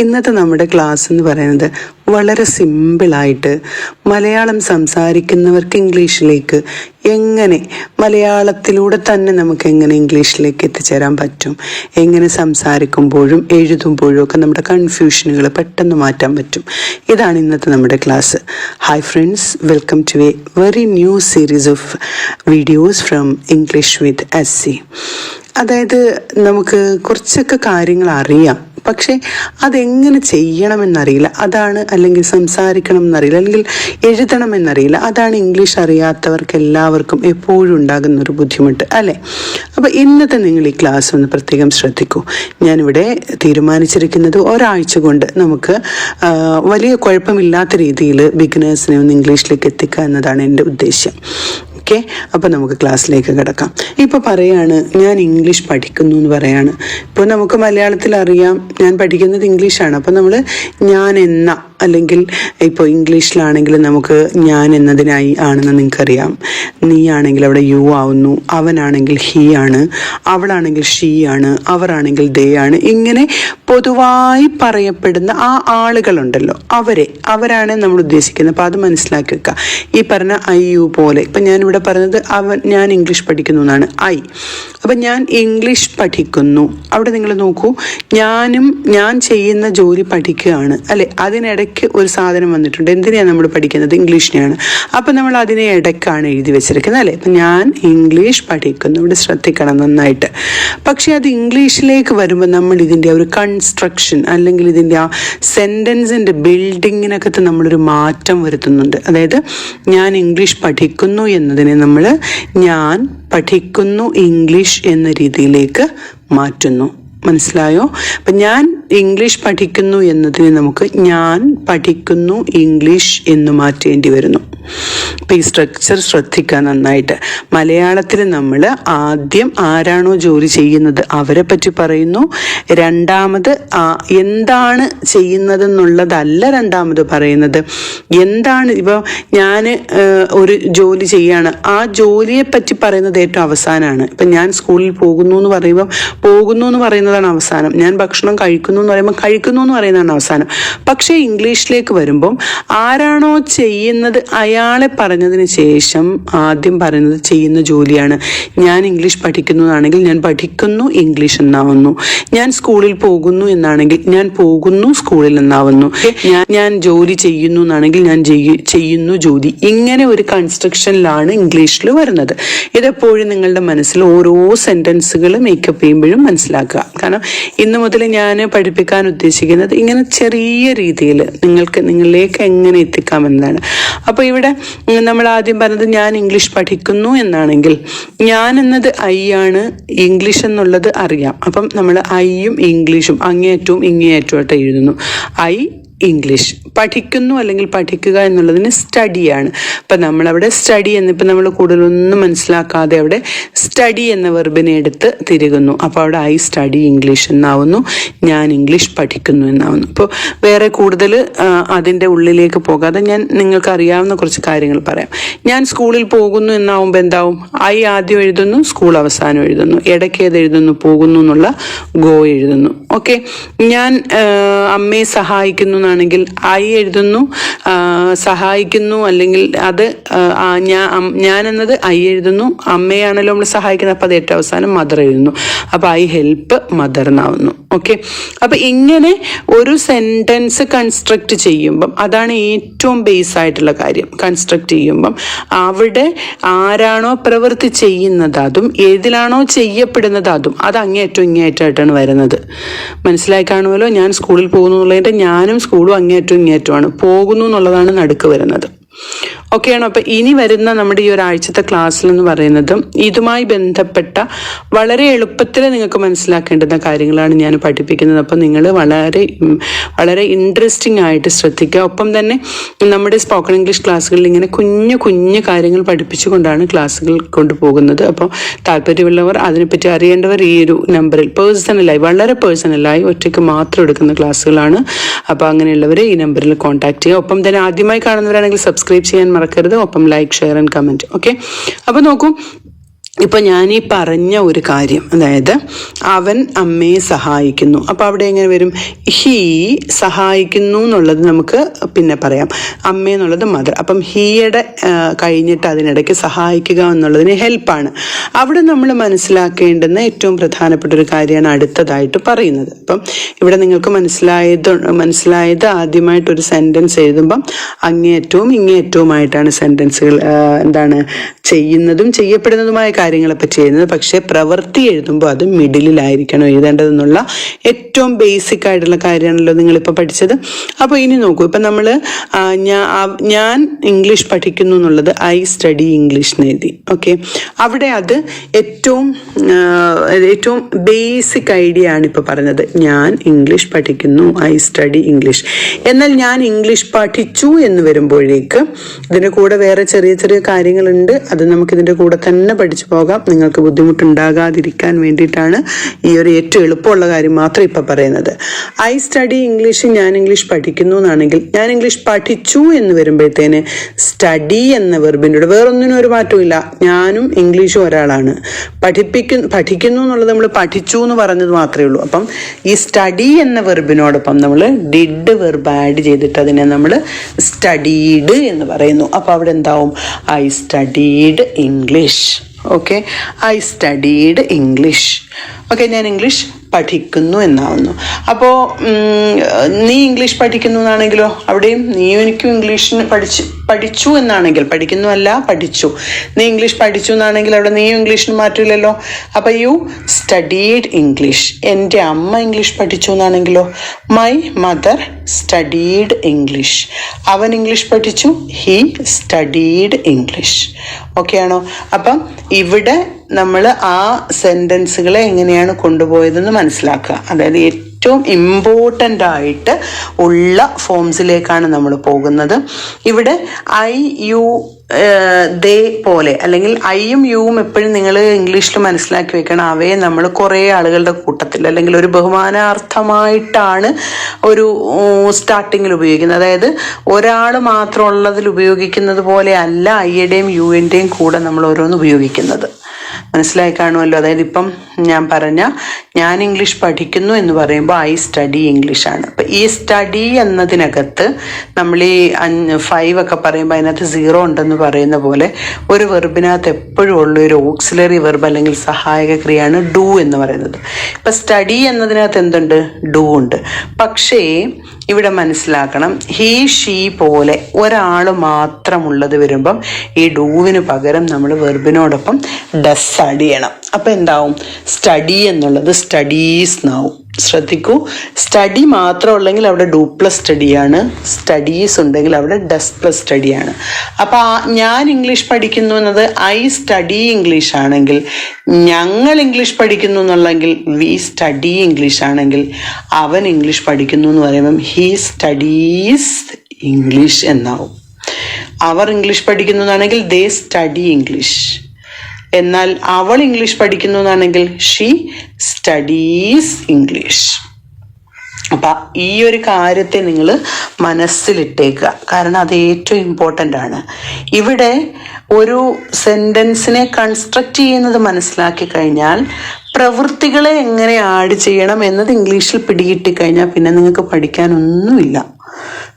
ഇന്നത്തെ നമ്മുടെ ക്ലാസ് എന്ന് പറയുന്നത് വളരെ സിമ്പിളായിട്ട് മലയാളം സംസാരിക്കുന്നവർക്ക് ഇംഗ്ലീഷിലേക്ക് എങ്ങനെ മലയാളത്തിലൂടെ തന്നെ നമുക്ക് എങ്ങനെ ഇംഗ്ലീഷിലേക്ക് എത്തിച്ചേരാൻ പറ്റും? എങ്ങനെ സംസാരിക്കുമ്പോഴും എഴുതുമ്പോഴും ഒക്കെ നമ്മുടെ കൺഫ്യൂഷനുകൾ പെട്ടെന്ന് മാറ്റാൻ പറ്റും? ഇതാണ് ഇന്നത്തെ നമ്മുടെ class hi friends welcome to a very new series of videos from English with S C അതായത് നമുക്ക് കുറച്ചൊക്കെ കാര്യങ്ങൾ അറിയാം. പക്ഷേ അതെങ്ങനെ ചെയ്യണമെന്നറിയില്ല. അതാണ് അല്ലെങ്കിൽ സംസാരിക്കണം എന്നറിയില്ല അല്ലെങ്കിൽ എഴുതണം എന്നറിയില്ല അതാണ് ഇംഗ്ലീഷ് അറിയാത്തവർക്ക് എല്ലാവർക്കും എപ്പോഴും ഉണ്ടാകുന്ന ഒരു ബുദ്ധിമുട്ട് അല്ലേ? അപ്പോൾ ഇന്നത്തെ നിങ്ങൾ ഈ ക്ലാസ് ഒന്ന് പ്രത്യേകം ശ്രദ്ധിക്കൂ. ഞാനിവിടെ തീരുമാനിച്ചിരിക്കുന്നത് ഒരാഴ്ച കൊണ്ട് നമുക്ക് വലിയ കുഴപ്പമില്ലാത്ത രീതിയിൽ ബിഗിനേഴ്സിനെ ഒന്ന് ഇംഗ്ലീഷിലേക്ക് എത്തിക്കുക എന്നതാണ് എന്റെ ഉദ്ദേശ്യം. ഓക്കെ? അപ്പോൾ നമുക്ക് ക്ലാസ്സിലേക്ക് കിടക്കാം. ഇപ്പോൾ പറയാണ് ഞാൻ ഇംഗ്ലീഷ് പഠിക്കുന്നു എന്ന് പറയാണ്. ഇപ്പോൾ നമുക്ക് മലയാളത്തിൽ അറിയാം ഞാൻ പഠിക്കുന്നത് ഇംഗ്ലീഷാണ്. അപ്പോൾ നമ്മൾ ഞാൻ എന്ന അല്ലെങ്കിൽ ഇപ്പോൾ ഇംഗ്ലീഷിലാണെങ്കിൽ നമുക്ക് ഞാൻ എന്നതിനായി ആണെന്ന് നിങ്ങൾക്കറിയാം. നീ ആണെങ്കിൽ അവിടെ യു ആവുന്നു അവനാണെങ്കിൽ ഹി ആണ് അവളാണെങ്കിൽ ഷീ ആണ് അവരാണെങ്കിൽ ദേ ആണ്. ഇങ്ങനെ പൊതുവായി പറയപ്പെടുന്ന ആ ആളുകളുണ്ടല്ലോ അവരെ അവരാണ് നമ്മൾ ഉദ്ദേശിക്കുന്നത്. അപ്പോൾ അത് മനസ്സിലാക്കി വെക്കുക ഈ പറഞ്ഞ ഐ യു പോലെ. ഇപ്പം ഞാനിവിടെ പറഞ്ഞത് അവൻ ഞാൻ ഇംഗ്ലീഷ് പഠിക്കുന്നു എന്നാണ്. ഐ അപ്പം ഞാൻ ഇംഗ്ലീഷ് പഠിക്കുന്നു. അവിടെ നിങ്ങൾ നോക്കൂ ഞാനും ഞാൻ ചെയ്യുന്ന ജോലി പഠിക്കുകയാണ്. അല്ലെ? അതിനിടയ്ക്ക് ഒരു സാധനം വന്നിട്ടുണ്ട്. എന്തിനാണ് നമ്മൾ പഠിക്കുന്നത്? ഇംഗ്ലീഷിനെയാണ്. അപ്പം നമ്മൾ അതിനെ ഇടയ്ക്കാണ് എഴുതി വെച്ചിരിക്കുന്നത് അല്ലേ? അപ്പം ഞാൻ ഇംഗ്ലീഷ് പഠിക്കുന്നു. ഇവിടെ ശ്രദ്ധിക്കണം നന്നായിട്ട്. പക്ഷേ അത് ഇംഗ്ലീഷിലേക്ക് വരുമ്പോൾ നമ്മൾ ഇതിന്റെ ഒരു കൺസ്ട്രക്ഷൻ അല്ലെങ്കിൽ ഇതിന്റെ ആ സെന്റൻസിന്റെ ബിൽഡിങ്ങിനകത്ത് നമ്മളൊരു മാറ്റം വരുത്തുന്നുണ്ട്. അതായത് ഞാൻ ഇംഗ്ലീഷ് പഠിക്കുന്നു എന്നതിനെ നമ്മൾ ഞാൻ പഠിക്കുന്നു ഇംഗ്ലീഷ് എന്ന രീതിയിലേക്ക് മാറ്റുന്നു. മനസ്സിലായോ? അപ്പം ഞാൻ ഇംഗ്ലീഷ് പഠിക്കുന്നു എന്നതിന് നമുക്ക് ഞാൻ പഠിക്കുന്നു ഇംഗ്ലീഷ് എന്ന് മാറ്റേണ്ടി വരുന്നു. അപ്പം ഈ സ്ട്രക്ചർ ശ്രദ്ധിക്കുക നന്നായിട്ട്. മലയാളത്തിൽ നമ്മൾ ആദ്യം ആരാണോ ജോലി ചെയ്യുന്നത് അവരെ പറ്റി പറയുന്നു. രണ്ടാമത് എന്താണ് ചെയ്യുന്നതെന്നുള്ളതല്ല രണ്ടാമത് പറയുന്നത്. എന്താണ് ഇപ്പോൾ ഞാൻ ഒരു ജോലി ചെയ്യാണ്. ആ ജോലിയെ പറ്റി പറയുന്നത് ഏറ്റവും അവസാനമാണ് ഇപ്പം ഞാൻ സ്കൂളിൽ പോകുന്നു എന്ന് പറയുമ്പോൾ പോകുന്നു എന്ന് പറയുന്നതാണ് അവസാനം. ഞാൻ ഭക്ഷണം കഴിക്കുന്നു എന്ന് പറയുമ്പോൾ കഴിക്കുന്നു എന്ന് പറയുന്നതാണ് അവസാനം. പക്ഷേ ഇംഗ്ലീഷിലേക്ക് വരുമ്പം ആരാണോ ചെയ്യുന്നത് അയാളെ പറഞ്ഞതിന് ശേഷം ആദ്യം പറയുന്നത് ചെയ്യുന്ന ജോലിയാണ്. ഞാൻ ഇംഗ്ലീഷ് പഠിക്കുന്നതാണെങ്കിൽ ഞാൻ പഠിക്കുന്നു ഇംഗ്ലീഷ് എന്നാവുന്നു. ഞാൻ സ്കൂളിൽ പോകുന്നു എന്നാണെങ്കിൽ ഞാൻ പോകുന്നു സ്കൂളിൽ എന്നാവുന്നു. ഞാൻ ഞാൻ ജോലി ചെയ്യുന്നു എന്നാണെങ്കിൽ ഞാൻ ചെയ്യുന്നു ജോലി. ഇങ്ങനെ ഒരു കൺസ്ട്രക്ഷനിലാണ് ഇംഗ്ലീഷിൽ വരുന്നത്. ഇതെപ്പോഴും നിങ്ങളുടെ മനസ്സിൽ ഓരോ സെന്റൻസുകൾ മേക്കപ്പ് ചെയ്യുമ്പോഴും മനസ്സിലാക്കുക. കാരണം ഇന്ന് മുതൽ ഞാൻ പഠിപ്പിക്കാൻ ഉദ്ദേശിക്കുന്നത് ഇങ്ങനെ ചെറിയ രീതിയിൽ നിങ്ങൾക്ക് നിങ്ങളിലേക്ക് എങ്ങനെ എത്തിക്കാം എന്നാണ് അപ്പോൾ ഇവിടെ നമ്മൾ ആദ്യം പറഞ്ഞത് ഞാൻ ഇംഗ്ലീഷ് പഠിക്കുന്നു എന്നാണെങ്കിൽ ഞാൻ എന്നത് ഐ ആണ് ഇംഗ്ലീഷ് എന്നുള്ളത് അറിയാം. അപ്പം നമ്മൾ ഐയും ഇംഗ്ലീഷും അങ്ങേയറ്റവും ആയിട്ട് എഴുതുന്നു. I English. പഠിക്കുന്നു അല്ലെങ്കിൽ പഠിക്കുക എന്നുള്ളതിന് സ്റ്റഡിയാണ്. അപ്പം നമ്മളവിടെ സ്റ്റഡി എന്നിപ്പോൾ നമ്മൾ കൂടുതലൊന്നും മനസ്സിലാക്കാതെ അവിടെ സ്റ്റഡി എന്ന വെർബിനെ എടുത്ത് തിരുകുന്നു. അപ്പോൾ അവിടെ ഐ സ്റ്റഡി ഇംഗ്ലീഷ് എന്നാവുന്നു. ഞാൻ ഇംഗ്ലീഷ് പഠിക്കുന്നു എന്നാവുന്നു. അപ്പോൾ വേറെ കൂടുതൽ അതിന്റെ ഉള്ളിലേക്ക് പോകാതെ ഞാൻ നിങ്ങൾക്ക് അറിയാവുന്ന കുറച്ച് കാര്യങ്ങൾ പറയാം. ഞാൻ സ്കൂളിൽ പോകുന്നു എന്നാവുമ്പോൾ എന്താവും? ഐ ആദ്യം എഴുതുന്നു സ്കൂൾ അവസാനം എഴുതുന്നു. ഇടയ്ക്ക് ഏത് എഴുതുന്നു? പോകുന്നു എന്നുള്ള ഗോ എഴുതുന്നു. ഓക്കെ? ഞാൻ അമ്മയെ സഹായിക്കുന്നു എന്നാണെങ്കിൽ ഐ എഴുതുന്നു സഹായിക്കുന്നു അല്ലെങ്കിൽ അത് ഞാൻ എന്നത് ഐ എഴുതുന്നു അമ്മയാണല്ലോ നമ്മൾ സഹായിക്കുന്നത് അപ്പോൾ അത് ഏറ്റവും അവസാനം മദർ എഴുതുന്നു. അപ്പോൾ ഐ ഹെൽപ്പ് മദർ എന്നാവുന്നു ഓക്കെ അപ്പോൾ ഇങ്ങനെ ഒരു സെന്റൻസ് കൺസ്ട്രക്ട് ചെയ്യുമ്പം അതാണ് ഏറ്റവും ബേസ് ആയിട്ടുള്ള കാര്യം. കൺസ്ട്രക്ട് ചെയ്യുമ്പം അവിടെ ആരാണോ പ്രവൃത്തി ചെയ്യുന്നത് അതും ഏതിലാണോ ചെയ്യപ്പെടുന്നത് അതും അത് അങ്ങേയറ്റം ഇങ്ങേയറ്റമായിട്ടാണ് വരുന്നത്. മനസ്സിലായി കാണുമല്ലോ? ഞാൻ സ്കൂളിൽ പോകുന്നു ഞാനും സ്കൂളും അങ്ങേയറ്റവും ഇങ്ങേറ്റമാണ് പോകുന്നു എന്നുള്ളതാണ് നടുക്ക് വരുന്നത്. ഓക്കെയാണോ അപ്പൊ ഇനി വരുന്ന നമ്മുടെ ഈ ഒരാഴ്ചത്തെ ക്ലാസ്സിൽ എന്ന് പറയുന്നത് ഇതുമായി ബന്ധപ്പെട്ട വളരെ എളുപ്പത്തിൽ നിങ്ങൾക്ക് മനസ്സിലാക്കേണ്ടുന്ന കാര്യങ്ങളാണ് ഞാൻ പഠിപ്പിക്കുന്നത്. അപ്പം നിങ്ങൾ വളരെ വളരെ ഇൻട്രസ്റ്റിംഗ് ആയിട്ട് ശ്രദ്ധിക്കുക. ഒപ്പം തന്നെ നമ്മുടെ സ്പോക്കൺ ഇംഗ്ലീഷ് ക്ലാസ്സുകളിൽ ഇങ്ങനെ കുഞ്ഞു കുഞ്ഞു കാര്യങ്ങൾ പഠിപ്പിച്ചുകൊണ്ടാണ് ക്ലാസ്സുകൾ കൊണ്ടുപോകുന്നത്. അപ്പോൾ താല്പര്യമുള്ളവർ അതിനെപ്പറ്റി അറിയേണ്ടവർ ഈ ഒരു നമ്പറിൽ പേഴ്സണലായി വളരെ പേഴ്സണലായി ഒറ്റയ്ക്ക് മാത്രം എടുക്കുന്ന ക്ലാസ്സുകളാണ്. അപ്പോൾ അങ്ങനെയുള്ളവർ ഈ നമ്പറിൽ കോൺടാക്ട് ചെയ്യുക. ഒപ്പം തന്നെ ആദ്യമായി കാണുന്നവരാണെങ്കിൽ സബ്സ്ക്രൈബ് ചെയ്യാൻ മറക്കരുത്. ഒപ്പം like share and comment okay അപ്പോൾ നോക്കൂ ഇപ്പൊ ഞാൻ ഈ പറഞ്ഞ ഒരു കാര്യം അതായത് അവൻ അമ്മയെ സഹായിക്കുന്നു. അപ്പൊ അവിടെ എങ്ങനെ വരും? ഹീ സഹായിക്കുന്നു എന്നുള്ളത് നമുക്ക് പിന്നെ പറയാം. അമ്മ എന്നുള്ളത് മദർ. അപ്പം ഹീയുടെ കഴിഞ്ഞിട്ട് അതിനിടയ്ക്ക് സഹായിക്കുക എന്നുള്ളതിന് ഹെൽപ്പാണ്. അവിടെ നമ്മൾ മനസ്സിലാക്കേണ്ടുന്ന ഏറ്റവും പ്രധാനപ്പെട്ട ഒരു കാര്യമാണ് അടുത്തതായിട്ട് പറയുന്നത്. അപ്പം ഇവിടെ നിങ്ങൾക്ക് മനസ്സിലായത് മനസ്സിലായത് ആദ്യമായിട്ട് ഒരു സെന്റൻസ് എഴുതുമ്പം അങ്ങേയറ്റവും ഇങ്ങേയറ്റവുമായിട്ടാണ് സെന്റൻസുകൾ എന്താണ് ചെയ്യുന്നതും ചെയ്യപ്പെടുന്നതുമായ കാര്യങ്ങളെ പറ്റി എഴുതുന്നത് പക്ഷേ പ്രവൃത്തി എഴുതുമ്പോൾ അത് മിഡിലിലായിരിക്കണം എഴുതേണ്ടതെന്നുള്ള ഏറ്റവും ബേസിക് ആയിട്ടുള്ള കാര്യമാണല്ലോ നിങ്ങളിപ്പോൾ പഠിച്ചത്. അപ്പോൾ ഇനി നോക്കൂ. ഇപ്പം നമ്മൾ ഞാൻ ഇംഗ്ലീഷ് പഠിക്കുന്നു എന്നുള്ളത് ഐ സ്റ്റഡി ഇംഗ്ലീഷ് എഴുതി. ഓക്കെ? അവിടെ അത് ഏറ്റവും ഏറ്റവും ബേസിക് ഐഡിയ ആണ് ഇപ്പോൾ പറഞ്ഞത്. ഞാൻ ഇംഗ്ലീഷ് പഠിക്കുന്നു ഐ സ്റ്റഡി ഇംഗ്ലീഷ്. എന്നാൽ ഞാൻ ഇംഗ്ലീഷ് പഠിച്ചു എന്ന് വരുമ്പോഴേക്ക് ഇതിന്റെ കൂടെ വേറെ ചെറിയ ചെറിയ കാര്യങ്ങളുണ്ട്. അത് നമുക്ക് ഇതിന്റെ കൂടെ തന്നെ പഠിച്ചു നിങ്ങൾക്ക് ബുദ്ധിമുട്ടുണ്ടാകാതിരിക്കാൻ വേണ്ടിയിട്ടാണ് ഈ ഒരു ഏറ്റവും എളുപ്പമുള്ള കാര്യം മാത്രം ഇപ്പം പറയുന്നത്. ഐ സ്റ്റഡി ഇംഗ്ലീഷ് ഞാൻ ഇംഗ്ലീഷ് പഠിക്കുന്നു എന്നാണെങ്കിൽ ഞാൻ ഇംഗ്ലീഷ് പഠിച്ചു എന്ന് വരുമ്പോഴത്തേന് സ്റ്റഡി എന്ന വെർബിന്റെ വേറൊന്നിനും ഒരു മാറ്റവും ഞാനും ഇംഗ്ലീഷും ഒരാളാണ്. പഠിപ്പിക്കുന്നു പഠിക്കുന്നു എന്നുള്ളത് നമ്മൾ പഠിച്ചു എന്ന് പറഞ്ഞത് മാത്രമേ ഉള്ളൂ. അപ്പം ഈ സ്റ്റഡി എന്ന വെർബിനോടൊപ്പം നമ്മൾ ഡിഡ് വെർബ് ആഡ് ചെയ്തിട്ട് അതിനെ നമ്മൾ സ്റ്റഡീഡ് എന്ന് പറയുന്നു. അപ്പോൾ അവിടെ എന്താവും? I studied English okay I studied English okay ഞാൻ ഇംഗ്ലീഷ് പഠിക്കുന്നു എന്നാവുന്നു. അപ്പോൾ നീ ഇംഗ്ലീഷ് പഠിക്കുന്നു എന്നാണെങ്കിലോ അവിടെയും നീ എനിക്കും ഇംഗ്ലീഷിന് പഠിച്ച് പഠിച്ചു എന്നാണെങ്കിൽ പഠിക്കുന്നു അല്ല പഠിച്ചു. നീ ഇംഗ്ലീഷ് പഠിച്ചു എന്നാണെങ്കിൽ അവിടെ നീ ഇംഗ്ലീഷിന് മാറ്റില്ലല്ലോ അപ്പോൾ യു സ്റ്റഡീഡ് ഇംഗ്ലീഷ് എന്റെ അമ്മ ഇംഗ്ലീഷ് പഠിച്ചു എന്നാണെങ്കിലോ? മൈ മദർ സ്റ്റഡീഡ് ഇംഗ്ലീഷ് അവൻ ഇംഗ്ലീഷ് പഠിച്ചു ഹി സ്റ്റഡീഡ് ഇംഗ്ലീഷ് ഓക്കെ ആണോ? അപ്പം ഇവിടെ നമ്മൾ ആ സെന്റൻസുകളെ എങ്ങനെയാണ് കൊണ്ടുപോയതെന്ന് മനസ്സിലാക്കുക. അതായത് ഏറ്റവും ഇമ്പോർട്ടന്റ് ആയിട്ട് ഉള്ള ഫോംസിലേക്കാണ് നമ്മൾ പോകുന്നത്. ഇവിടെ ഐ യു ദേ പോലെ അല്ലെങ്കിൽ ഐയും യുവും എപ്പോഴും നിങ്ങൾ ഇംഗ്ലീഷിൽ മനസ്സിലാക്കി വെക്കണം. അവയെ നമ്മൾ കുറേ ആളുകളുടെ കൂട്ടത്തിൽ അല്ലെങ്കിൽ ഒരു ബഹുമാനാർത്ഥമായിട്ടാണ് ഒരു സ്റ്റാർട്ടിങ്ങിൽ ഉപയോഗിക്കുന്നത്. അതായത് ഒരാൾ മാത്രമുള്ളതിൽ ഉപയോഗിക്കുന്നത് പോലെ അല്ല ഐയുടെയും യുവിന്റെയും കൂടെ നമ്മൾ ഓരോന്ന് ഉപയോഗിക്കുന്നത്. മനസ്സിലായി കാണുമല്ലോ. അതായത് ഇപ്പം ഞാൻ പറഞ്ഞ ഞാൻ ഇംഗ്ലീഷ് പഠിക്കുന്നു എന്ന് പറയുമ്പോൾ ഐ സ്റ്റഡി ഇംഗ്ലീഷ് ആണ്. അപ്പം ഈ സ്റ്റഡി എന്നതിനകത്ത് നമ്മൾ ഈ ഫൈവ് ഒക്കെ പറയുമ്പോൾ അതിനകത്ത് സീറോ ഉണ്ടെന്ന് പറയുന്ന പോലെ ഒരു വെർബിനകത്ത് എപ്പോഴും ഉള്ള ഒരു ഓക്സിലറി വെർബ് അല്ലെങ്കിൽ സഹായക ക്രിയയാണ് ഡു എന്ന് പറയുന്നത്. ഇപ്പം സ്റ്റഡി എന്നതിനകത്ത് എന്തുണ്ട്? ഡു ഉണ്ട്. പക്ഷേ ഇവിടെ മനസ്സിലാക്കണം ഹീ ഷീ പോലെ ഒരാൾ മാത്രമുള്ളത് വരുമ്പം ഈ ഡൂവിന് പകരം നമ്മൾ വെർബിനോടൊപ്പം ഡസ് അടിയണം. ചെയ്യണം അപ്പം എന്താവും? സ്റ്റഡി എന്നുള്ളത് സ്റ്റഡീസ് എന്നാവും ശ്രദ്ധിക്കൂ. സ്റ്റഡി മാത്രം ഉള്ളെങ്കിൽ അവിടെ ഡു പ്ലസ് സ്റ്റഡിയാണ്. സ്റ്റഡീസ് ഉണ്ടെങ്കിൽ അവിടെ ഡസ് പ്ലസ് സ്റ്റഡിയാണ്. അപ്പോൾ ഞാൻ ഇംഗ്ലീഷ് പഠിക്കുന്നു എന്നത് ഐ സ്റ്റഡി ഇംഗ്ലീഷ് ആണെങ്കിൽ ഞങ്ങൾ ഇംഗ്ലീഷ് പഠിക്കുന്നു എന്നുള്ളെങ്കിൽ വി സ്റ്റഡി ഇംഗ്ലീഷ് ആണെങ്കിൽ അവൻ ഇംഗ്ലീഷ് പഠിക്കുന്നു എന്ന് പറയുമ്പം ഹി സ്റ്റഡീസ് ഇംഗ്ലീഷ് എന്നാവും. അവർ ഇംഗ്ലീഷ് പഠിക്കുന്നതാണെങ്കിൽ ദേ സ്റ്റഡി ഇംഗ്ലീഷ്. എന്നാൽ അവൾ ഇംഗ്ലീഷ് പഠിക്കുന്നു എന്നാണെങ്കിൽ ഷീ സ്റ്റഡീസ് ഇംഗ്ലീഷ് അപ്പം ഈ ഒരു കാര്യത്തെ നിങ്ങൾ മനസ്സിലിട്ടേക്കുക. കാരണം അത് ഏറ്റവും ഇമ്പോർട്ടന്റ് ആണ്. ഇവിടെ ഒരു സെന്റൻസിനെ കൺസ്ട്രക്റ്റ് ചെയ്യുന്നത് മനസ്സിലാക്കി കഴിഞ്ഞാൽ പ്രവൃത്തികളെ എങ്ങനെ ആഡ് ചെയ്യണം എന്നത് ഇംഗ്ലീഷിൽ പിടികിട്ടി കഴിഞ്ഞാൽ പിന്നെ നിങ്ങൾക്ക് പഠിക്കാനൊന്നുമില്ല.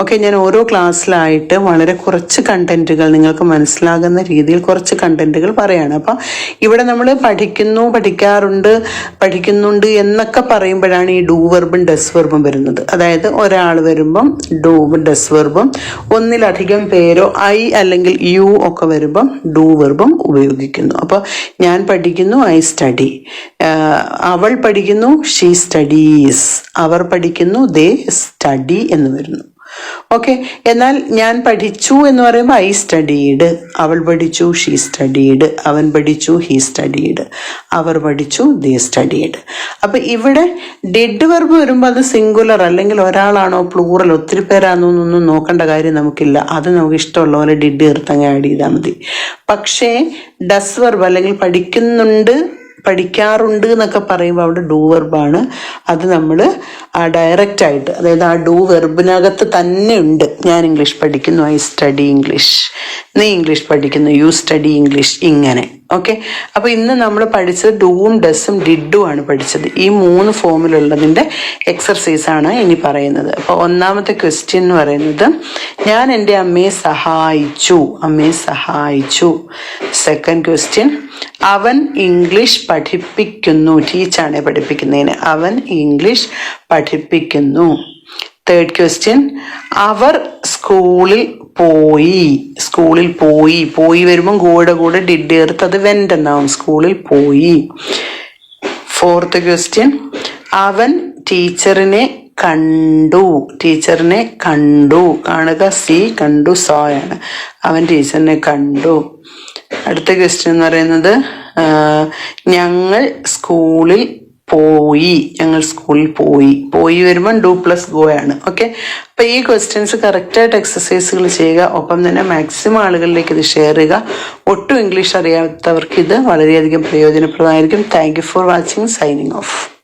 ഓക്കെ ഞാൻ ഓരോ ക്ലാസ്സിലായിട്ട് വളരെ കുറച്ച് കണ്ടന്റുകൾ നിങ്ങൾക്ക് മനസ്സിലാകുന്ന രീതിയിൽ കുറച്ച് കണ്ടന്റുകൾ പറയാണ്. അപ്പം ഇവിടെ നമ്മൾ പഠിക്കുന്നു പഠിക്കാറുണ്ട് പഠിക്കുന്നുണ്ട് എന്നൊക്കെ പറയുമ്പോഴാണ് ഈ ഡൂ വെർബും ഡസ് വെർബും വരുന്നത്. അതായത് ഒരാൾ വരുമ്പം ഡൂ ഡസ് വെർബും ഒന്നിലധികം പേരോ ഐ അല്ലെങ്കിൽ യു ഒക്കെ വരുമ്പം ഡൂ വെർബും ഉപയോഗിക്കുന്നു. അപ്പോൾ ഞാൻ പഠിക്കുന്നു ഐ സ്റ്റഡി. അവൾ പഠിക്കുന്നു ഷീ സ്റ്റഡീസ് അവർ പഠിക്കുന്നു ദേ സ്റ്റഡി എന്ന് വരുന്നു. ഓക്കെ എന്നാൽ ഞാൻ പഠിച്ചു എന്ന് പറയുമ്പോൾ ഐ സ്റ്റഡീഡ് അവൾ പഠിച്ചു ഷീ സ്റ്റഡീഡ് അവൻ പഠിച്ചു ഹീ സ്റ്റഡീഡ് അവർ പഠിച്ചു ദേ സ്റ്റഡീഡ് അപ്പം ഇവിടെ ഡെഡ് വെർബ് വരുമ്പോൾ അത് സിംഗുലർ അല്ലെങ്കിൽ ഒരാളാണോ പ്ലൂറൽ ഒത്തിരി പേരാണോ എന്നൊന്നും നോക്കേണ്ട കാര്യം നമുക്കില്ല. അത് നമുക്ക് ഇഷ്ടമുള്ള പോലെ ഡെഡ് ചേർത്തങ്ങ് ആഡ് ചെയ്താൽ മതി. പക്ഷേ ഡസ് വെർബ് അല്ലെങ്കിൽ പഠിക്കുന്നുണ്ട് പഠിക്കാറുണ്ട് എന്നൊക്കെ പറയുമ്പോൾ അവിടെ ഡൂ വെർബാണ് അത് നമ്മൾ ആ ഡയറക്റ്റ് ആയിട്ട് അതായത് ആ ഡൂ വെർബിനകത്ത് തന്നെ ഉണ്ട്. ഞാൻ ഇംഗ്ലീഷ് പഠിക്കുന്നു ഐ സ്റ്റഡി ഇംഗ്ലീഷ് നീ ഇംഗ്ലീഷ് പഠിക്കുന്നു യു സ്റ്റഡി ഇംഗ്ലീഷ് ഇങ്ങനെ. ഓക്കെ അപ്പോൾ ഇന്ന് നമ്മൾ പഠിച്ചത് ഡൂവും ഡസും ഡിഡും ആണ് പഠിച്ചത്. ഈ മൂന്ന് ഫോമിലുള്ളതിന്റെ എക്സർസൈസ് ആണ് ഇനി പറയുന്നത്. അപ്പോൾ ഒന്നാമത്തെ ക്വസ്റ്റ്യൻ എന്ന് പറയുന്നത് ഞാൻ എന്റെ അമ്മയെ സഹായിച്ചു. അമ്മയെ സഹായിച്ചു. സെക്കൻഡ് ക്വസ്റ്റ്യൻ അവൻ ഇംഗ്ലീഷ് പഠിപ്പിക്കുന്നു. ടീച്ചാണ് പഠിപ്പിക്കുന്നതിന് അവൻ ഇംഗ്ലീഷ് പഠിപ്പിക്കുന്നു. തേർഡ് ക്വസ്റ്റ്യൻ അവർ സ്കൂളിൽ പോയി. സ്കൂളിൽ പോയി. പോയി വരുമ്പം കൂടെ കൂടെ ഡിഡ് ചേർത്ത് അത് വെന്റ് എന്നാവും. സ്കൂളിൽ പോയി. ഫോർത്ത് ക്വസ്റ്റ്യൻ അവൻ ടീച്ചറിനെ കണ്ടു. ടീച്ചറിനെ കണ്ടു. കാണുക സി കണ്ടു സോയാണ് അവൻ ടീച്ചറിനെ കണ്ടു. അടുത്ത ക്വസ്റ്റ്യൻ എന്ന് പറയുന്നത് ഞങ്ങൾ സ്കൂളിൽ പോയി. ഞങ്ങൾ സ്കൂളിൽ പോയി. പോയി വരുമ്പോൾ ഡു പ്ലസ് ഗോ ആണ്. ഓക്കെ അപ്പൊ ഈ ക്വസ്റ്റ്യൻസ് കറക്റ്റായിട്ട് എക്സസൈസുകൾ ചെയ്യുക. ഒപ്പം തന്നെ മാക്സിമം ആളുകളിലേക്ക് ഇത് ഷെയർ ചെയ്യുക. ഒട്ടും ഇംഗ്ലീഷ് അറിയാത്തവർക്ക് ഇത് വളരെയധികം പ്രയോജനപ്രദമായിരിക്കും. Thank you for watching signing off